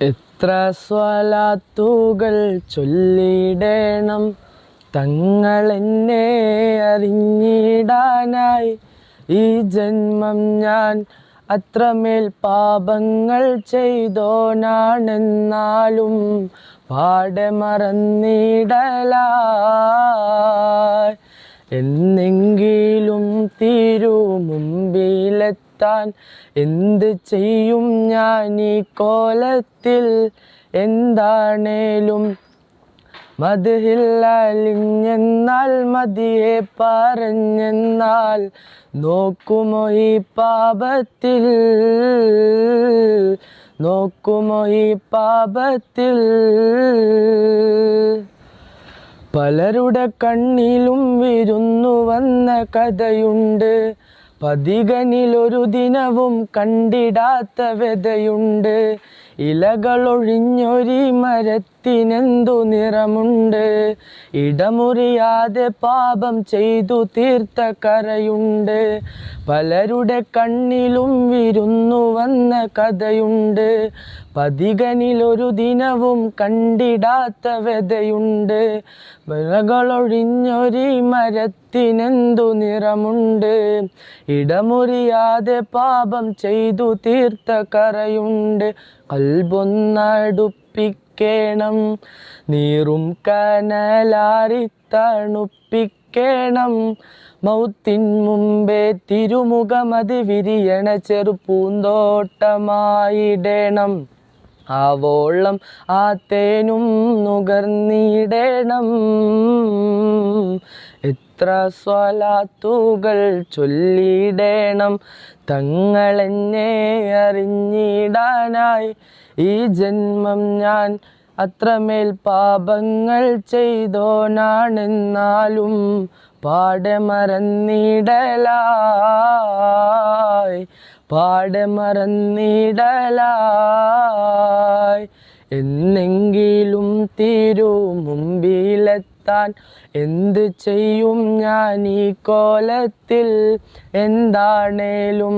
എത്ര സ്വലാത്തുകൾ ചൊല്ലിടണം. തങ്ങളെന്നെ അറിഞ്ഞിടാനായി. ഈ ജന്മം ഞാൻ അത്രമേൽ പാപങ്ങൾ ചെയ്തോനാണെന്നാലും പാടെ മറന്നിടലായി തീരു മുമ്പിലെത്താൻ. എന്ത് ചെയ്യും ഞാൻ ഈ കോലത്തിൽ? എന്താണേലും മതിഹിൽ അലിഞ്ഞെന്നാൽ മതിയെ പറഞ്ഞെന്നാൽ നോക്കുമോ ഈ പാപത്തിൽ? നോക്കുമോ ഈ പാപത്തിൽ? പലരുടെ കണ്ണിലും വിരുന്നു വന്ന കഥയുണ്ട്. പതികനിലൊരു ദിനവും കണ്ടിടാത്ത വ്യതയുണ്ട്. ഇലകളൊഴിഞ്ഞൊരി മരത്തിനെന്തു നിറമുണ്ട്. ഇടമുറിയാതെ പാപം ചെയ്തു തീർത്ത കരയുണ്ട്. പലരുടെ കണ്ണിലും വിരുന്നു വന്ന കഥയുണ്ട്. പതികനിലൊരു ദിനവും കണ്ടിടാത്ത വ്യതയുണ്ട്. വിളകളൊഴിഞ്ഞൊരി മരത്തിനെന്തു നിറമുണ്ട്. ഇടമുറിയാതെ പാപം ചെയ്തു തീർത്ത കറയുണ്ട്. കൽബൊന്നടുപ്പിക്കണം നീറും കനലാറി തണുപ്പിക്കണം മൗത്തിൻ മുമ്പേ തിരുമുഖമതി വിരിയണ ചെറുപൂന്തോട്ടമായിടണം. ആവോളം ആ തേനും നുകർന്നിടേണം. എത്ര സ്വലാത്തുകൾ ചൊല്ലിടേണം. തങ്ങളെന്നെ അറിഞ്ഞിടാനായി. ഈ ജന്മം ഞാൻ അത്രമേൽ പാപങ്ങൾ ചെയ്തോനാണെന്നാലും പാടെ മറന്നിടലായി പാടെ മറന്നിടലായി എന്നെങ്കിലും തീരു മുമ്പിലെത്താൻ എന്ത് ചെയ്യും ഞാൻ ഈ കോലത്തിൽ? എന്താണേലും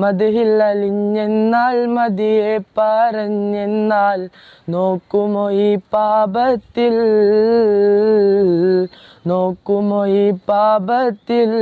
മതിഹിൽ അലിഞ്ഞെന്നാൽ മതിയെ പറഞ്ഞെന്നാൽ നോക്കുമോ ഈ പാപത്തിൽ? നോക്കുമോ ഈ പാപത്തിൽ?